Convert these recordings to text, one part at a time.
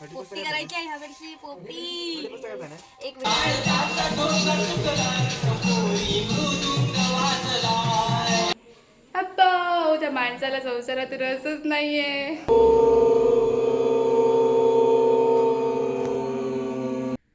पोपटी करायची आहे ह्या वर्षी पोपटी. एक अप्पा त्या माणसाला संसारात रसच नाहीये.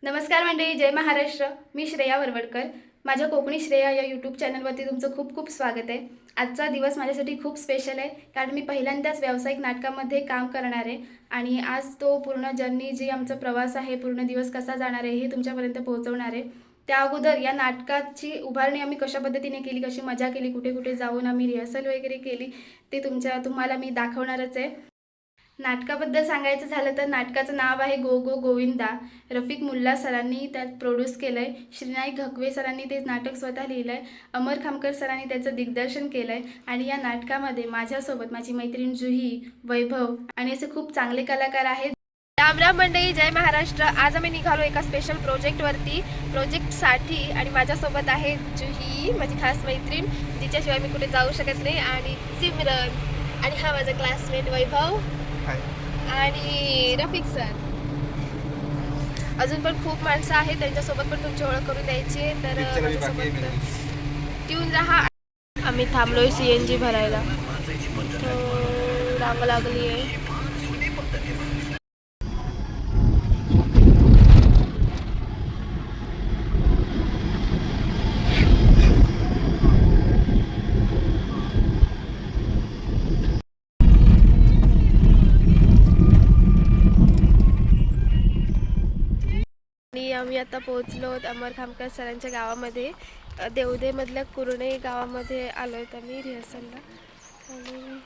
नमस्कार मंडळी जय महाराष्ट्र. मी श्रेया वरवडकर. माझ्या कोकणी श्रेया या यूट्यूब चॅनलवरती तुमचं खूप खूप स्वागत आहे. आजचा दिवस माझ्यासाठी खूप स्पेशल आहे कारण मी पहिल्यांदाच व्यावसायिक नाटकामध्ये काम करणार आहे आणि आज तो पूर्ण जर्नी जी आमचा प्रवास आहे पूर्ण दिवस कसा जाणार आहे हे तुमच्यापर्यंत पोहोचवणार आहे. त्या अगोदर या नाटकाची उभारणी आम्ही कशा पद्धतीने केली कशी मजा केली कुठे कुठे जाऊन आम्ही रिहर्सल वगैरे केली ते तुमच्या तुम्हाला मी दाखवणारच आहे. नाटकाबद्दल सांगायचं झालं तर नाटकाचं नाव आहे गो गो गोविंदा. रफिक मुल्ला सरांनी त्यात प्रोड्यूस केलं आहे श्रीनाईक घकवे सरांनी ते नाटक स्वतः लिहिलं आहे अमर खामकर सरांनी त्याचं दिग्दर्शन केलं आहे आणि या नाटकामध्ये माझ्यासोबत माझी मैत्रीण जुही वैभव आणि असे खूप चांगले कलाकार आहेत. राम राम मंडळी जय महाराष्ट्र. आज आम्ही निघालो एका स्पेशल प्रोजेक्टवरती प्रोजेक्टसाठी आणि माझ्यासोबत आहे जुही माझी खास मैत्रीण. जिच्याशिवाय मी कुठे जाऊ शकत नाही. आणि सिमरन आणि हा माझा क्लासमेट वैभव. आणि रफिक सर. अजून पण खूप माणसं आहेत त्यांच्यासोबत पण तुमची ओळख करून द्यायची आहे. तर माझ्यासोबत ट्यून राहा. आम्ही थांबलोय सी एन जी भरायला. रांग लागली आहे आणि आम्ही आता पोहोचलो आहोत अमर खामकर सरांच्या गावामध्ये. देवदेमधल्या कुरणे गावामध्ये आलो आहेत आम्ही रिहर्सलला. आणि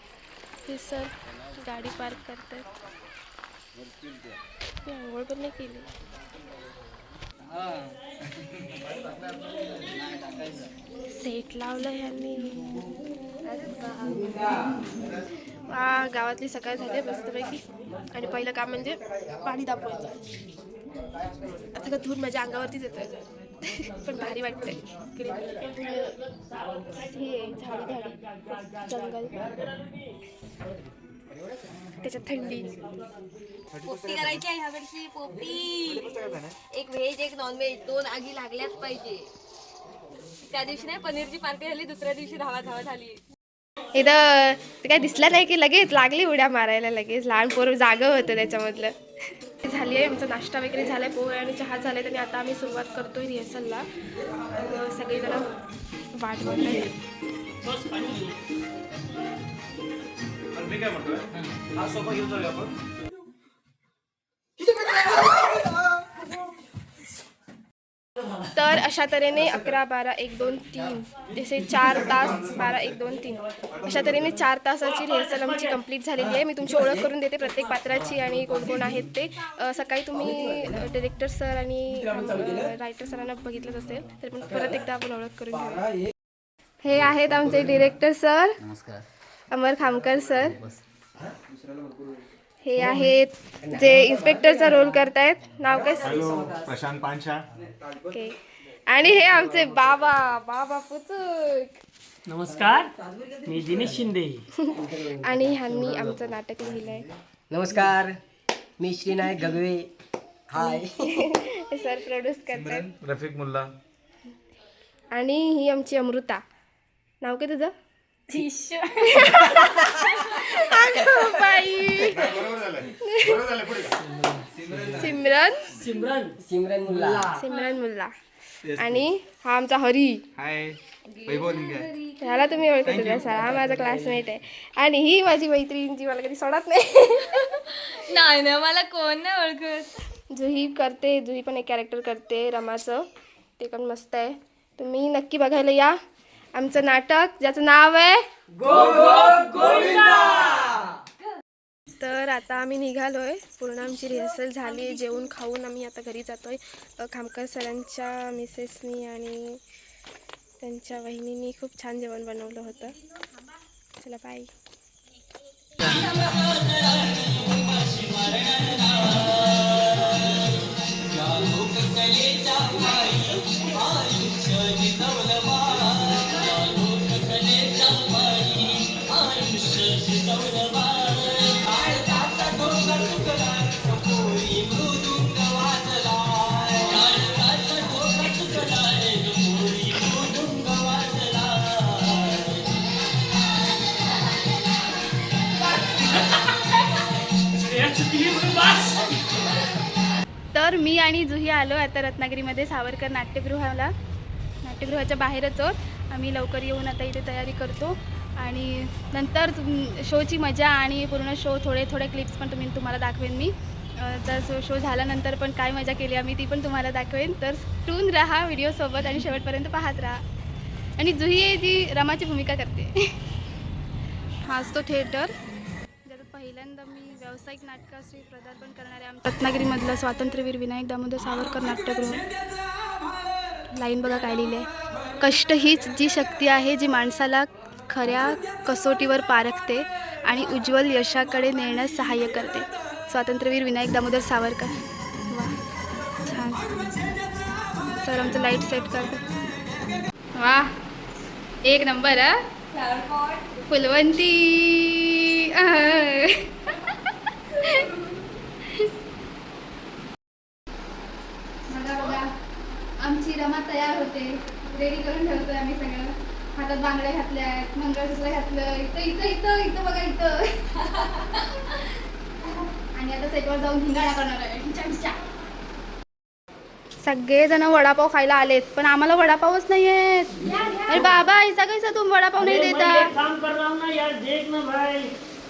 हे सर गाडी पार्क करतात. ती आंघोळ पण नाही केली. सेट लावलं ह्यांनी गावातली सकाळ झाली मस्तपैकी. आणि पहिलं काम म्हणजे पाणी तापवायचं. आता का धूर माझ्या अंगावरतीच येतोय. पण भारी वाटतंय. इकडे हे झाडी झाडी जंगल. त्याच्यात थंडी. पोपटी करायची आहे ह्या वर्षी पोपटी. एक व्हेज एक नॉन व्हेज दोन आगी लागल्याच पाहिजे. त्या दिवशी नाही पनीरची पार्टी झाली दुसऱ्या दिवशी धावा धावा झाली. इथं ते काय दिसलं नाही की लगेच लागली उड्या मारायला लगेच. लहान पोरं जागं होतं त्याच्यामधलं. झाली आहे आमचा नाश्ता वगैरे झालाय पोहे आणि चहा झालाय आणि आता आम्ही सुरुवात करतोय रिहर्सलला. अं, सगळेजण वाट बघत आहेत. मी काय म्हणतोय हा सोफा घेऊन जाऊया आपण. तर अशा तऱ्हेने अकरा बारा एक दोन तीन जसे चार तास बारा एक दोन तीन. अशा तऱ्हेने चार तासाची रिहर्सल आमची कंप्लीट झालेली आहे. मी तुमची ओळख करून देते प्रत्येक पात्राची आणि कोण कोण आहेत ते. सकाळी तुम्ही डिरेक्टर सर आणि रायटर सरांना बघितलंच असेल तर पण परत एकदा आपण ओळख करून घेऊ हे आहेत आमचे डिरेक्टर सर नमस्कार. अमर खामकर सर हे आहेत जे इन्स्पेक्टरचा रोल करतायत. नाव काय प्रशांत पांशा ओके आणि हे आमचे बाबा बाबा पुचूक. नमस्कार मी दिनेश शिंदे. आणि ह्यांनी आमचं नाटक लिहिलंय. नमस्कार मी श्रीनायक गगवे. हाय हे सर प्रोड्यूस करतात रफिक मुल्ला. आणि ही आमची अमृता. नाव काय तुझं? अगं बाई. सिमरन? सिमरन. सिमरन मुल्ला. सिमरन मुल्ला. आणि हा आमचा हरी. हाय वैभव ह्याला तुम्ही ओळखत असाल हा माझा क्लासमेट आहे. आणि ही माझी मैत्रीण जी मला कधी सोडत नाही. नाही ना मला कोण नाही ओळखत. जुही करते जुही पण एक कॅरेक्टर करते रमाचं. ते पण मस्त आहे. तुम्ही नक्की बघायला या. आमचं नाटक ज्याचं नाव आहे तर आता आम्ही निघालो आहे पूर्ण आमची रिहर्सल झाली. आहे जेवून खाऊन आम्ही आता घरी जातो आहे खामकर सरांच्या मिसेसनी आणि त्यांच्या वहिनींनी खूप छान जेवण बनवलं होतं. चला बाय तर मी आणि जुही आलो आता रत्नागिरीमध्ये सावरकर नाट्यगृहाला. नाट्यगृहाच्या बाहेरच आहोत. आम्ही लवकर येऊन आता इथे तयारी करतो. आणि नंतर तुम शोची मजा आणि पूर्ण शो थोडे थोडे क्लिप्स पण तुम्ही तुम्हाला दाखवेन मी. तर शो शो झाल्यानंतर पण काय मजा केली आम्ही ती पण तुम्हाला दाखवेन. तर टून राहा व्हिडिओसोबत आणि शेवटपर्यंत पाहत राहा. आणि जुही आहे ती रमाची भूमिका करते. हाच तो थिएटर ज्यात पहिल्यांदा मी व्यावसायिक नाटकाशी प्रदार्पण करणाऱ्या आम रत्नागिरीमधलं स्वातंत्र्यवीर विनायक दामोदर सावरकर नाट्यगृह. लाईन बघा काय लिहिले कष्ट हीच जी शक्ती आहे जी माणसाला खऱ्या कसोटीवर पारखते आणि उज्ज्वल यशाकडे नेण्यास सहाय्य करते. स्वातंत्र्यवीर विनायक दामोदर सावरकर. वा छान. सर आमचं लाइट सेट करतो वा एक नंबर हा. फ्लावर फुलवंती आह. बघा बघा आमची रमा तयार होते. रेडी करून ठेवतोय आम्ही सगळं. हातात बांगड्या घातल्या आहेत मंगळसूत्र घातलं इथं इथं इथं इथं बघा इथं. आणि आता सेटवर जाऊन धिंगाणा करणार आहे. सगळेजण वडापाव खायला आलेत पण आम्हाला वडापावच नाही आहेत. अरे बाबा ऐसा कैसा तुम वडापाव नाही देता? काम कर रहा हूँ ना यार देख ना भाई.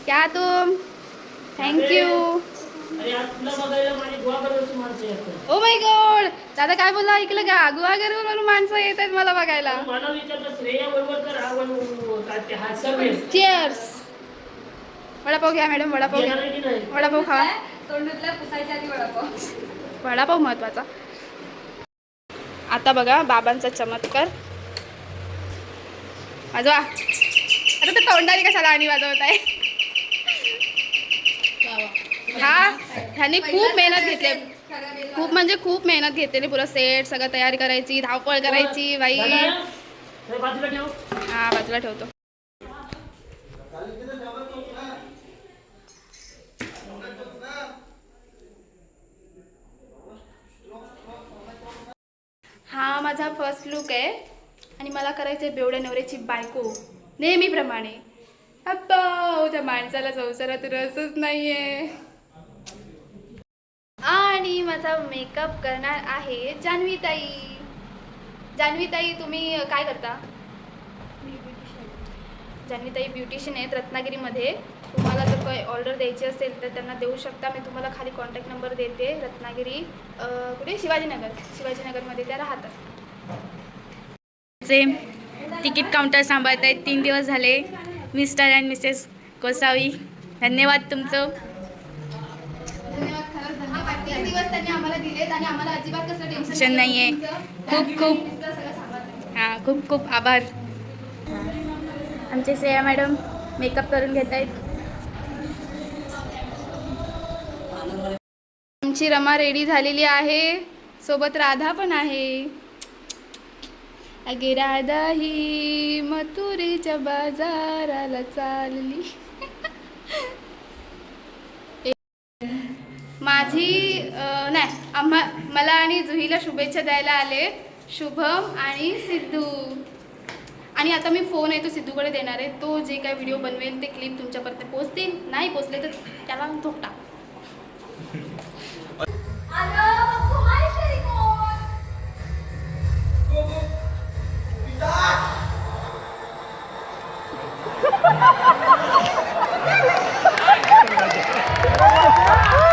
क्या तुम? थँक्यू ओ माय गॉड दादा काय बोलला? ऐकलं का? गुहागरवरून माणसं येत आहेत मला बघायला चिअर्स वडापाव घ्या मॅडम वडापाव घ्या. वडापाव खावा वडापाव. महत्त्वाचा. आता बघा बाबांचा चमत्कार. वाजवा. आता तर तोंडाने कशाला आणि वाजवत आहे हा ह्याने खूप मेहनत घेतली. खूप म्हणजे खूप मेहनत घेतलेली पुरं सेट सगळं तयारी करायची धावपळ करायची बाई? हे बाजूला ठेव. हा बाजूला ठेवतो. हा माझा फर्स्ट लुक आहे. आणि मला करायचं आहे बेवड्या नवऱ्याची बायको. नेहमीप्रमाणे. अप्पा त्या माणसाला संसारात रसच नाहीये. माझा मेकअप करणार आहे. जान्हवीताई जान्हवीताई तुम्ही काय करता? जान्हवीताई ब्युटिशियन आहेत रत्नागिरीमध्ये. तुम्हाला जर काही ऑर्डर द्यायची असेल तर त्यांना देऊ शकता. मी तुम्हाला खाली कॉन्टॅक्ट नंबर देते. रत्नागिरी कुठे? शिवाजीनगर. शिवाजीनगरमध्ये त्या राहतात. जे तिकीट काउंटर सांभाळत आहेत तीन दिवस झाले. मिस्टर अँड मिसेस कोसावी धन्यवाद तुमचं धन्यवाद खरंच धन्यवाद तीन दिवस त्यांनी आम्हाला दिलेत आणि आम्हाला अजिबात कसं टेन्शन नाहीये. खूप- खूप. हां खूप खूप आभार. आमचे श्रेया मॅडम मेकअप करून घेत आहेत आमची रमा रेडी झालेली आहे. सोबत राधा पण आहे. अगे राधा ही मथुरेच्या बाजाराला चालली. माझी नाही आम्हा मला आणि जुहीला शुभेच्छा द्यायला आले. शुभम आणि सिद्धू. आणि आता मी फोन आहे तो सिद्धूकडे देणार आहे. तो जे काय व्हिडिओ बनवेल ते क्लिप तुमच्यापर्यंत पोचतील नाही पोचले तर त्याला धोका तर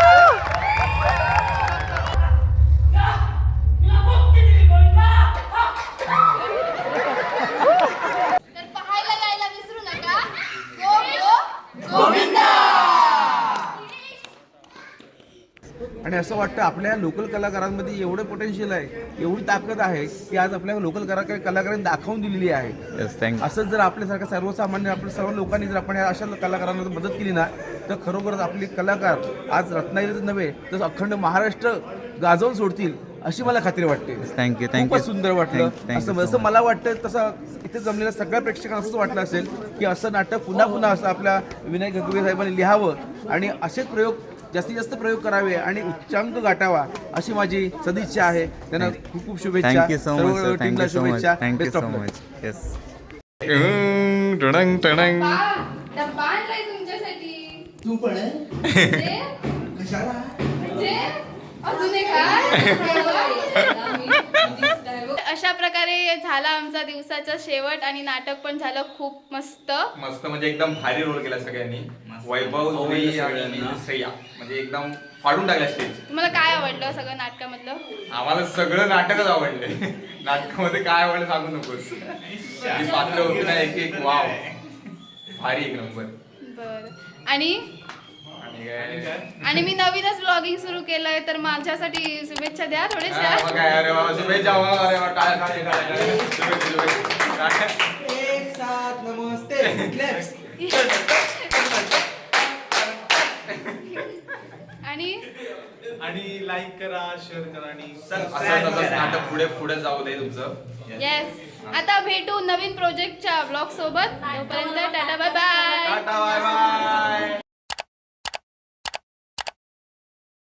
आणि असं वाटतं आपल्या लोकल कलाकारांमध्ये एवढं पोटेन्शियल आहे एवढी ताकद आहे की आज आपल्या लोकल कलाकार कलाकारांनी दाखवून दिलेली आहे. असंच जर आपल्यासारख्या सर्वसामान्य आपल्या सर्व लोकांनी जर आपण अशा कलाकारांना मदत केली ना तर खरोखरच आपले कलाकार आज रत्नागिरीच नव्हे तर अखंड महाराष्ट्र गाजवून सोडतील अशी मला खात्री वाटते. थँक्यू थँक्यू सुंदर वाटलं. असं जसं. मला वाटतं तसं इथे जमलेल्या सगळ्या प्रेक्षकांना असंच वाटलं असेल की असं नाटक पुन्हा पुन्हा असं आपल्या विनायक गगवे साहेबांनी लिहावं आणि असेच प्रयोग जास्तीत जास्त प्रयोग करावे आणि उच्चांक गाठावा अशी माझी सदिच्छा आहे. त्यांना खूप खूप शुभेच्छा. थँक्यू सो मच सर्व सर टीमला शुभेच्छा. Thank you Best of so luck. Much yes टणंग टणंग डब्बा आणलाय तुमच्यासाठी तू पण? आहे म्हणजे? कशाला? म्हणजे? अजून अशा प्रकारे झाला आमचा दिवसाचा शेवट आणि नाटक पण झालं खूप मस्त. मस्त म्हणजे एकदम भारी रोल केला सगळ्यांनी. वैभव श्रेया. म्हणजे एकदम फाडून टाकला स्टेज तुम्हाला काय आवडलं सगळं नाटकामधलं? आम्हाला सगळं नाटकच आवडले. नाटकामध्ये काय आवडलं सांगू नकोस. जी पात्र होती ना एक एक वाव. भारी एक नंबर बर. आणि? आणि काय? आणि मी नवीनच ब्लॉगिंग सुरू केलंय तर माझ्यासाठी शुभेच्छा द्या हा, थोड्याशा मग काय? अरे वा शुभेच्छा वा, अरे वा, टाळ्या, टाळ्या, टाळ्या, टाळ्या. शुभेच्छा, शुभेच्छा. टाळ्या. आणि आणि लाईक करा शेअर करा आणि असं तसंच नाटक पुढे पुढे जाऊ दे तुमचं. येस आता भेटू नवीन प्रोजेक्टच्या ब्लॉग सोबत. तोपर्यंत tata bye bye tata bye bye